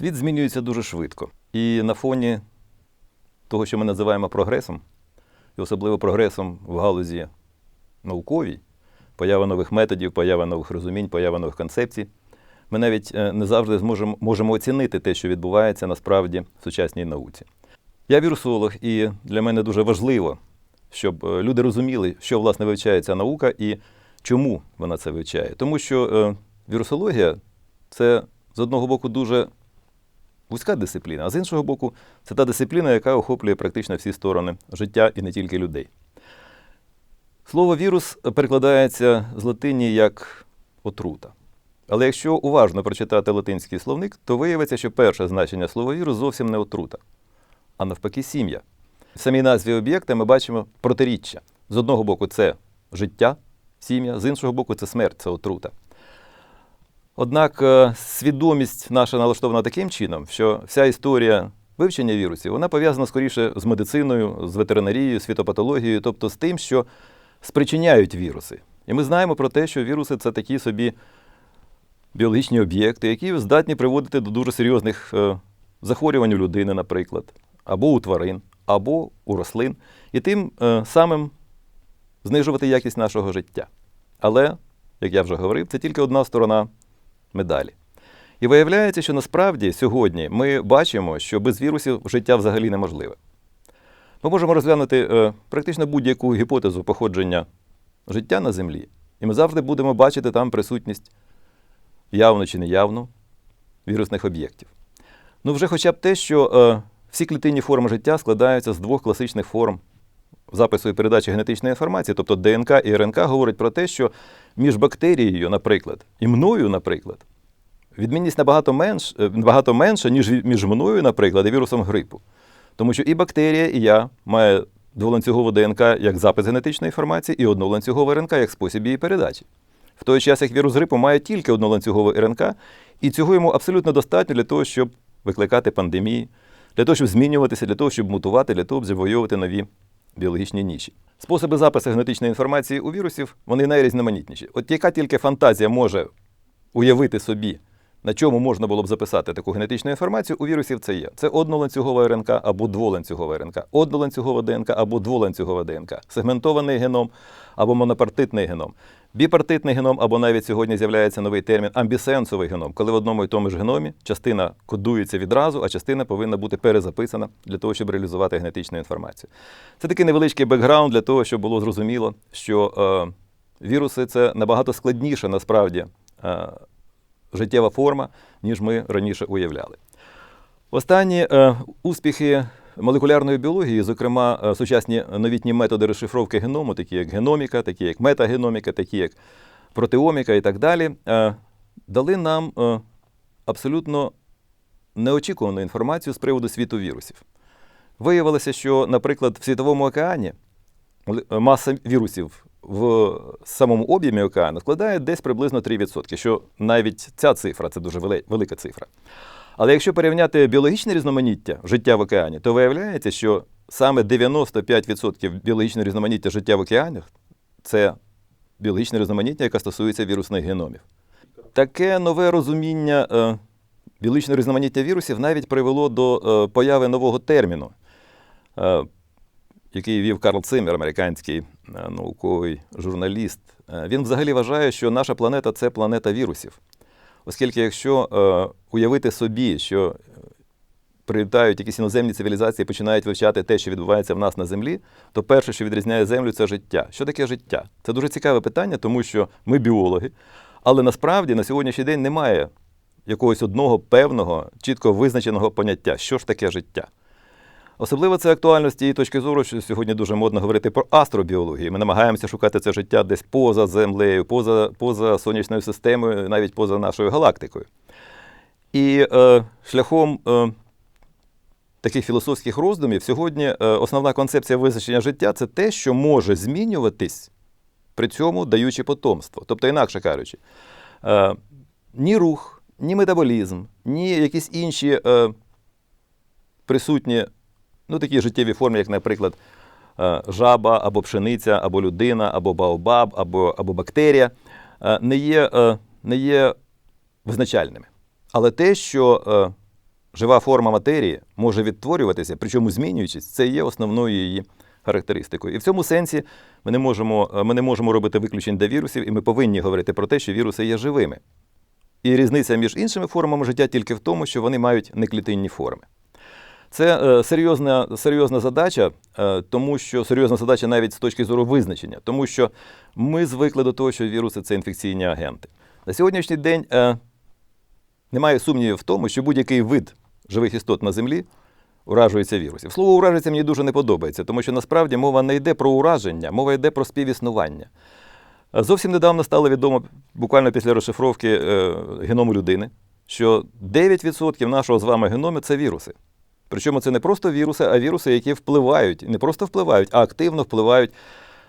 Світ змінюється дуже швидко. І на фоні того, що ми називаємо прогресом, і особливо прогресом в галузі науковій, поява нових методів, поява нових розумінь, поява нових концепцій, ми навіть е, не завжди зможемо можемо оцінити те, що відбувається насправді в сучасній науці. Я вірусолог, і для мене дуже важливо, щоб е, люди розуміли, що власне вивчає ця наука і чому вона це вивчає. Тому що е, вірусологія це з одного боку дуже вузька дисципліна, а з іншого боку, це та дисципліна, яка охоплює практично всі сторони життя і не тільки людей. Слово вірус перекладається з латині як отрута. Але якщо уважно прочитати латинський словник, то виявиться, що перше значення слова вірус зовсім не отрута, а навпаки, сім'я. В самій назві об'єкта ми бачимо протиріччя. З одного боку, це життя, сім'я, з іншого боку, це смерть, це отрута. Однак е, свідомість наша налаштована таким чином, що вся історія вивчення вірусів вона пов'язана скоріше з медициною, з ветеринарією, світопатологією, тобто з тим, що спричиняють віруси. І ми знаємо про те, що віруси це такі собі біологічні об'єкти, які здатні приводити до дуже серйозних е, захворювань у людини, наприклад, або у тварин, або у рослин, і тим е, самим знижувати якість нашого життя. Але, як я вже говорив, це тільки одна сторона медалі. І виявляється, що насправді сьогодні ми бачимо, що без вірусів життя взагалі неможливе. Ми можемо розглянути е, практично будь-яку гіпотезу походження життя на Землі, і ми завжди будемо бачити там присутність явно чи неявно вірусних об'єктів. Ну, вже хоча б те, що е, всі клітинні форми життя складаються з двох класичних форм запису і передачі генетичної інформації, тобто ДНК і РНК, говорить про те, що між бактерією, наприклад, і мною, наприклад, відмінність набагато менш, е, набагато менша, ніж між мною, наприклад, і вірусом грипу. Тому що і бактерія, і я має дволанцюгову ДНК як запис генетичної інформації, і одноланцюгову РНК як спосіб її передачі. В той час, як вірус грипу має тільки одноланцюгову РНК, і цього йому абсолютно достатньо для того, щоб викликати пандемії, для того, щоб змінюватися, для того, щоб мутувати, для того, щоб завойовувати нові біологічні ніші. Способи запису генетичної інформації у вірусів вони найрізноманітніші. От яка тільки фантазія може уявити собі, на чому можна було б записати таку генетичну інформацію, у вірусів це є. Це одноланцюгова РНК або дволанцюгова РНК, одноланцюгова ДНК або дволанцюгова ДНК, сегментований геном або монопартитний геном, біпартитний геном, або навіть сьогодні з'являється новий термін амбісенсовий геном, коли в одному і тому ж геномі частина кодується відразу, а частина повинна бути перезаписана для того, щоб реалізувати генетичну інформацію. Це такий невеличкий бекграунд для того, щоб було зрозуміло, що е, віруси це набагато складніше насправді. Е, життєва форма, ніж ми раніше уявляли. Останні е, успіхи молекулярної біології, зокрема, е, сучасні новітні методи розшифровки геному, такі як геноміка, такі як метагеноміка, такі як протеоміка і так далі, е, дали нам абсолютно неочікувану інформацію з приводу світу вірусів. Виявилося, що, наприклад, в Світовому океані маса вірусів в самому об'ємі океану складає десь приблизно 3%, що навіть ця цифра це дуже велика цифра. Але якщо порівняти біологічне різноманіття життя в океані, то виявляється, що саме 95% біологічного різноманіття життя в океанах це біологічне різноманіття, яке стосується вірусних геномів. Таке нове розуміння е, біологічного різноманіття вірусів навіть привело до е, появи нового терміну. Який вів Карл Циммер, американський е, науковий журналіст, е, він взагалі вважає, що наша планета це планета вірусів. Оскільки, якщо е, уявити собі, що прилітають якісь іноземні цивілізації починають вивчати те, що відбувається в нас на землі, то перше, що відрізняє землю, це життя. Що таке життя? Це дуже цікаве питання, тому що ми біологи, але насправді на сьогоднішній день немає якогось одного певного, чітко визначеного поняття, що ж таке життя. Особливо це актуально з тієї точки зору, що сьогодні дуже модно говорити про астробіологію. Ми намагаємося шукати це життя десь поза землею, поза поза сонячною системою, навіть поза нашою галактикою. І е, шляхом е, таких філософських роздумів сьогодні е, основна концепція визначення життя це те, що може змінюватись, при цьому даючи потомство. Тобто, інакше кажучи, е, ні рух, ні метаболізм, ні якісь інші е, присутні ну, такі життєві форми, як, наприклад, е, жаба, або пшениця, або людина, або баобаб, або або бактерія, е, не є, е, не є визначальними. Але те, що жива форма матерії може відтворюватися, причому змінюючись, це є основною її характеристикою. І в цьому сенсі ми не можемо, ми не можемо робити виключень для вірусів, і ми повинні говорити про те, що віруси є живими. І різниця між іншими формами життя тільки в тому, що вони мають неклітинні форми. Це е, серйозна, серйозна задача, е, тому що серйозна задача навіть з точки зору визначення, тому що ми звикли до того, що віруси це інфекційні агенти. На сьогоднішній день е, немає сумнівів в тому, що будь-який вид живих істот на землі уражується вірусів. Слово уражується мені дуже не подобається, тому що насправді мова не йде про ураження, мова йде про співіснування. Зовсім недавно стало відомо, буквально після розшифровки геному людини, що 9% нашого з вами геному це віруси. Причому це не просто віруси, а віруси, які впливають, не просто впливають, а активно впливають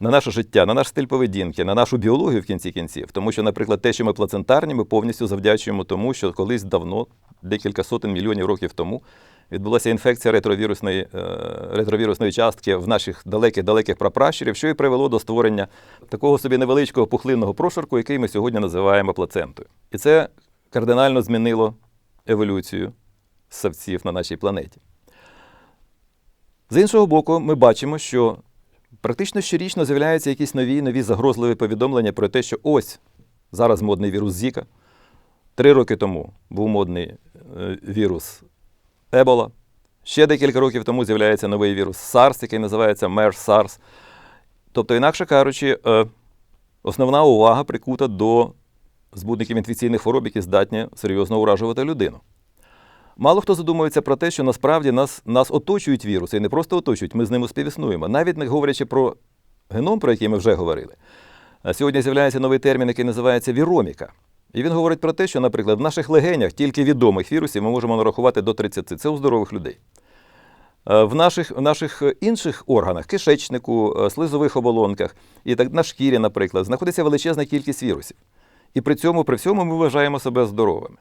на наше життя, на наш стиль поведінки, на нашу біологію в кінці кінців. Тому що, наприклад, те, що ми плацентарні, ми повністю завдячуємо тому, що колись давно, декілька сотень мільйонів років тому, відбулася інфекція ретровірусної, е, ретровірусної частки в наших далеких-далеких прапращурів, що і привело до створення такого собі невеличкого пухлинного прошарку, який ми сьогодні називаємо плацентою. І це кардинально змінило еволюцію ссавців на нашій планеті. З іншого боку, ми бачимо, що практично щорічно з'являються якісь нові нові загрозливі повідомлення про те, що ось зараз модний вірус Зіка. Три роки тому був модний е, вірус Ебола. Ще декілька років тому з'являється новий вірус SARS, який називається MERS SARS. Тобто, інакше кажучи, е, основна увага прикута до збудників інфекційних хвороб, які здатні серйозно уражувати людину. Мало хто задумується про те, що насправді нас, нас оточують віруси, і не просто оточують, ми з ними співіснуємо. Навіть не говорячи про геном, про який ми вже говорили. Сьогодні з'являється новий термін, який називається віроміка. І він говорить про те, що, наприклад, в наших легенях тільки відомих вірусів ми можемо нарахувати до 30. Це у здорових людей. В наших, в наших інших органах, кишечнику, е, слизових оболонках і так на шкірі, наприклад, знаходиться величезна кількість вірусів. І при цьому, при всьому ми вважаємо себе здоровими.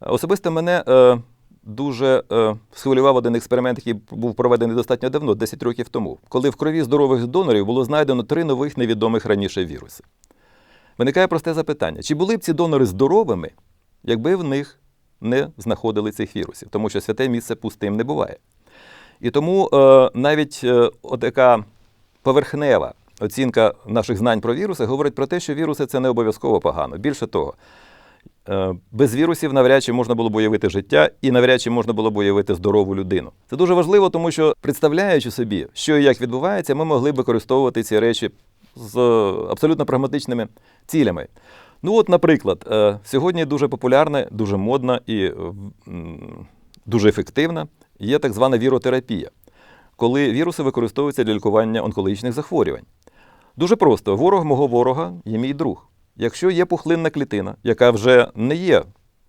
Особисто мене е, дуже е, схвилював один експеримент, який був проведений достатньо давно, 10 років тому, коли в крові здорових донорів було знайдено три нових невідомих раніше віруси. Виникає просте запитання: чи були б ці донори здоровими, якби в них не знаходили цих вірусів? Тому що святе місце пустим не буває. І тому е, навіть е, така поверхнева оцінка наших знань про віруси говорить про те, що віруси це не обов'язково погано. Більше того, без вірусів навряд чи можна було б уявити життя і навряд чи можна було б уявити здорову людину. Це дуже важливо, тому що представляючи собі, що і як відбувається, ми могли б використовувати ці речі з е, абсолютно прагматичними цілями. Ну, от, наприклад, е, сьогодні дуже популярна, дуже модна і е, дуже ефективна є так звана віротерапія, коли віруси використовуються для лікування онкологічних захворювань. Дуже просто: ворог мого ворога є мій друг. Якщо є пухлинна клітина, яка вже не є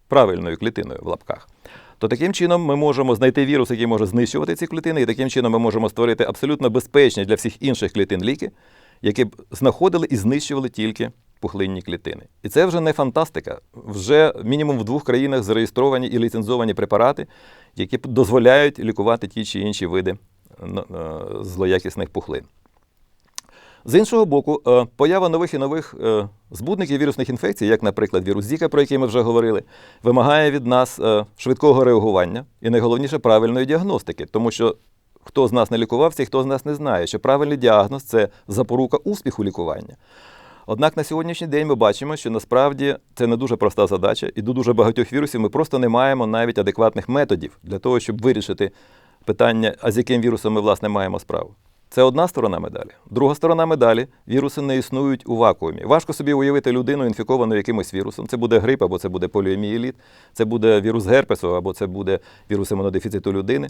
правильною клітиною в лапках, то таким чином ми можемо знайти вірус, який може знищувати ці клітини, і таким чином ми можемо створити абсолютно безпечні для всіх інших клітин ліки, які б знаходили і знищували тільки пухлинні клітини. І це вже не фантастика. Вже мінімум в двох країнах зареєстровані і ліцензовані препарати, які дозволяють лікувати ті чи інші види е, злоякісних пухлин. З іншого боку, е, поява нових і нових е, збудників вірусних інфекцій, як, наприклад, вірус Зіка, про який ми вже говорили, вимагає від нас е, швидкого реагування і найголовніше правильної діагностики, тому що хто з нас не лікувався і хто з нас не знає, що правильний діагноз це запорука успіху лікування. Однак на сьогоднішній день ми бачимо, що насправді це не дуже проста задача, і до дуже багатьох вірусів ми просто не маємо навіть адекватних методів для того, щоб вирішити питання, а з яким вірусом ми власне маємо справу. Це одна сторона медалі. Друга сторона медалі віруси не існують у вакуумі. Важко собі уявити людину, інфіковану якимось вірусом. Це буде грип, або це буде поліомієліт, це буде вірус герпесу, або це буде вірус імунодефіциту людини.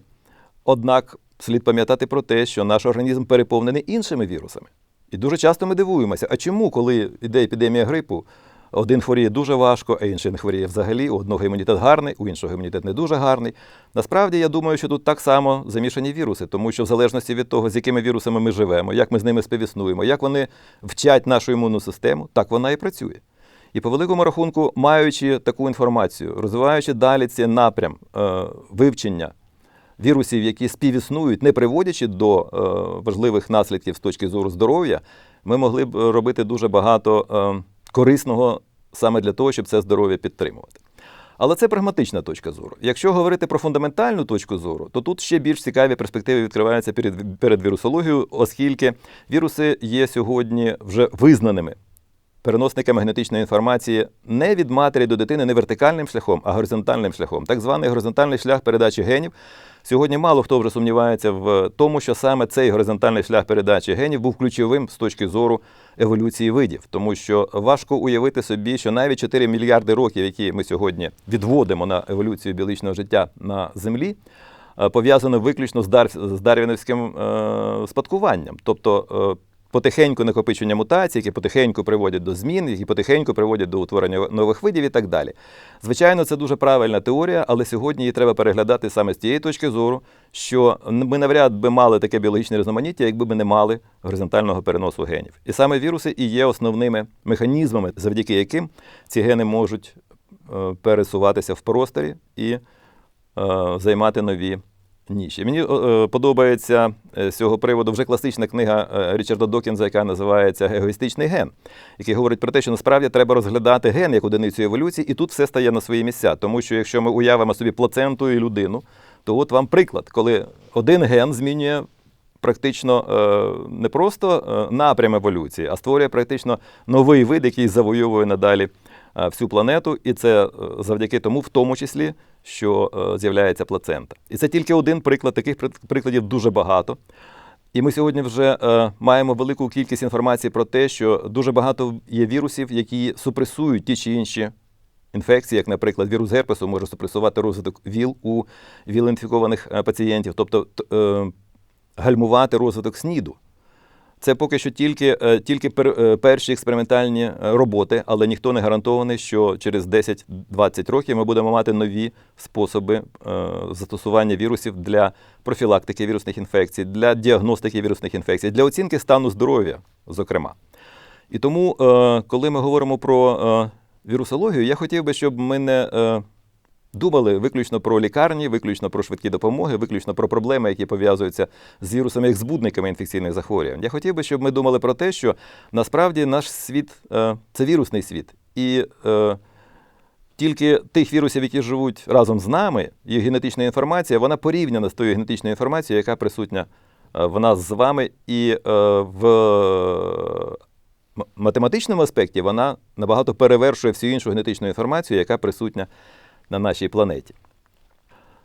Однак слід пам'ятати про те, що наш організм переповнений іншими вірусами. І дуже часто ми дивуємося, а чому, коли йде епідемія грипу, один хворіє дуже важко, а інший не хворіє взагалі, у одного імунітет гарний, у іншого імунітет не дуже гарний. Насправді, я думаю, що тут так само замішані віруси, тому що в залежності від того, з якими вірусами ми живемо, як ми з ними співіснуємо, як вони вчать нашу імунну систему, так вона і працює. І по великому рахунку, маючи таку інформацію, розвиваючи далі цей напрям е, вивчення вірусів, які співіснують, не приводячи до е, важливих наслідків з точки зору здоров'я, ми могли б робити дуже багато е, корисного саме для того, щоб це здоров'я підтримувати. Але це прагматична точка зору. Якщо говорити про фундаментальну точку зору, то тут ще більш цікаві перспективи відкриваються перед, перед вірусологією, оскільки віруси є сьогодні вже визнаними переносниками генетичної інформації не від матері до дитини не вертикальним шляхом, а горизонтальним шляхом. Так званий горизонтальний шлях передачі генів. Сьогодні мало хто вже сумнівається в тому, що саме цей горизонтальний шлях передачі генів був ключовим з точки зору еволюції видів, тому що важко уявити собі, що навіть 4 мільярди років, які ми сьогодні відводимо на еволюцію біологічного життя на Землі, е, пов'язано виключно з, дар... з дарвіновським е... спадкуванням. Тобто е потихеньку накопичення мутацій, які потихеньку приводять до змін, які потихеньку приводять до утворення нових видів і так далі. Звичайно, це дуже правильна теорія, але сьогодні її треба переглядати саме з тієї точки зору, що ми навряд би мали таке біологічне різноманіття, якби ми не мали горизонтального переносу генів. І саме віруси і є основними механізмами, завдяки яким ці гени можуть е, пересуватися в просторі і е, займати нові ніші. Мені е, подобається з цього приводу вже класична книга Річарда Докінза, яка називається Егоїстичний ген, який говорить про те, що насправді треба розглядати ген як одиницю еволюції, і тут все стає на свої місця. Тому що якщо ми уявимо собі плаценту і людину, то от вам приклад, коли один ген змінює. Практично не просто напрям еволюції, а створює практично новий вид, який завойовує надалі всю планету, і це завдяки тому, в тому числі, що з'являється плацента. І це тільки один приклад. Таких прикладів дуже багато. І ми сьогодні вже маємо велику кількість інформації про те, що дуже багато є вірусів, які супресують ті чи інші інфекції, як, наприклад, вірус герпесу може супресувати розвиток ВІЛ у ВІЛ-інфікованих пацієнтів, тобто гальмувати розвиток СНІДу. Це поки що тільки тільки перші експериментальні роботи, але ніхто не гарантований, що через 10-20 років ми будемо мати нові способи застосування вірусів для профілактики вірусних інфекцій, для діагностики вірусних інфекцій, для оцінки стану здоров'я, зокрема. І тому, коли ми говоримо про вірусологію, я хотів би, щоб ми не думали виключно про лікарні, виключно про швидкі допомоги, виключно про проблеми, які пов'язуються з вірусами як збудниками інфекційних захворювань. Я хотів би, щоб ми думали про те, що насправді наш світ це вірусний світ. І е, тільки тих вірусів, які живуть разом з нами, їх генетична інформація, вона порівняна з тою генетичною інформацією, яка присутня в нас з вами, і е, в математичному аспекті вона набагато перевершує всю іншу генетичну інформацію, яка присутня на нашій планеті.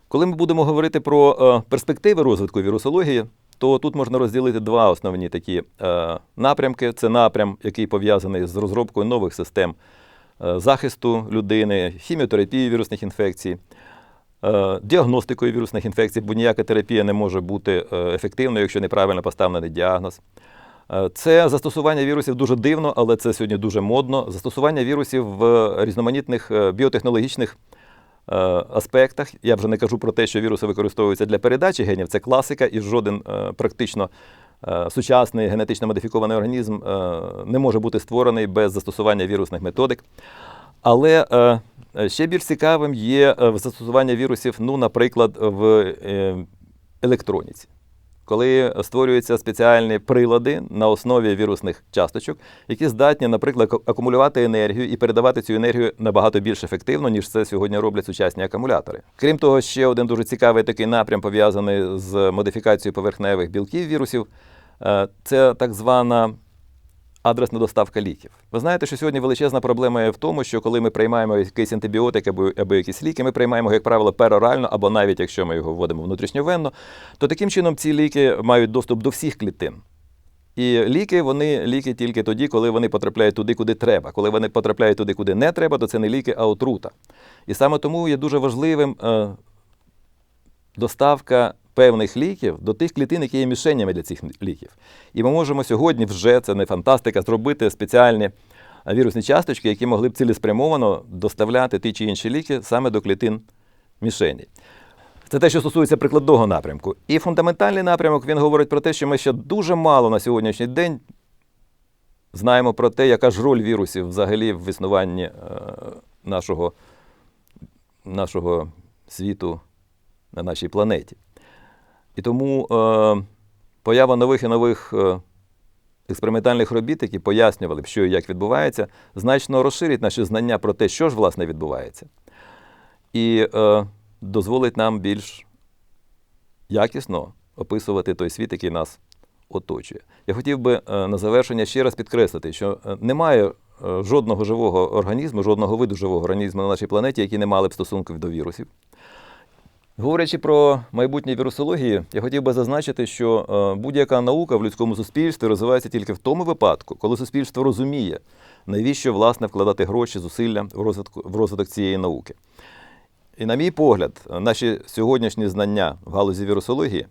Коли ми будемо говорити про перспективи розвитку вірусології, то тут можна розділити два основні такі напрямки. Це напрям, який пов'язаний з розробкою нових систем захисту людини, хіміотерапії вірусних інфекцій, діагностикою вірусних інфекцій, бо ніяка терапія не може бути ефективною, якщо неправильно поставлений діагноз. Це застосування вірусів дуже дивно, але це сьогодні дуже модно. Застосування вірусів в різноманітних біотехнологічних аспектах. Я вже не кажу про те, що віруси використовуються для передачі генів. Це класика, і жоден практично сучасний генетично модифікований організм не може бути створений без застосування вірусних методик. Але ще більш цікавим є застосування вірусів, ну, наприклад, в е, електроніці коли створюються спеціальні прилади на основі вірусних часточок, які здатні, наприклад, акумулювати енергію і передавати цю енергію набагато більш ефективно, ніж це сьогодні роблять сучасні акумулятори. Крім того, ще один дуже цікавий такий напрям пов'язаний з модифікацією поверхневих білків вірусів. Е, це так звана адресна доставка ліків. Ви знаєте, що сьогодні величезна проблема є в тому, що коли ми приймаємо якийсь антибіотик або, або якісь ліки, ми приймаємо, як правило, перорально, або навіть якщо ми його вводимо внутрішньовенно, то таким чином ці ліки мають доступ до всіх клітин. І ліки, вони ліки тільки тоді, коли вони потрапляють туди, куди треба. Коли вони потрапляють туди, куди не треба, то це не ліки, а отрута. І саме тому є дуже важливим е, доставка певних ліків до тих клітин, які є мішенями для цих ліків. І ми можемо сьогодні вже, це не фантастика, зробити спеціальні вірусні часточки, які могли б цілеспрямовано доставляти ті чи інші ліки саме до клітин мішені. Це те, що стосується прикладного напрямку. І фундаментальний напрямок він говорить про те, що ми ще дуже мало на сьогоднішній день знаємо про те, яка ж роль вірусів взагалі в існуванні е, нашого, нашого світу на нашій планеті. І тому е, поява нових і нових е, експериментальних робіт, які пояснювали б, що і як відбувається, значно розширить наші знання про те, що ж власне відбувається. і е, дозволить нам більш якісно описувати той світ, який нас оточує. Я хотів би е, на завершення ще раз підкреслити, що е, немає е, жодного живого організму, жодного виду живого організму на нашій планеті, які не мали б стосунків до вірусів. Говорячи про майбутнє вірусології, я хотів би зазначити, що е, будь-яка наука в людському суспільстві розвивається тільки в тому випадку, коли суспільство розуміє, навіщо власне вкладати гроші, зусилля в розвитку в розвиток цієї науки. І, на мій погляд, наші сьогоднішні знання в галузі вірусології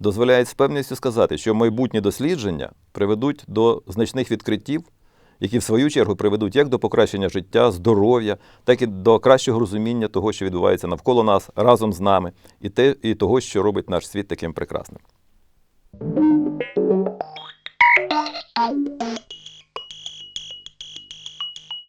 дозволяють з певністю сказати, що майбутні дослідження приведуть до значних відкриттів, які в свою чергу приведуть як до покращення життя, здоров'я, так і до кращого розуміння того, що відбувається навколо нас, разом з нами, і, те, і того, що робить наш світ таким прекрасним.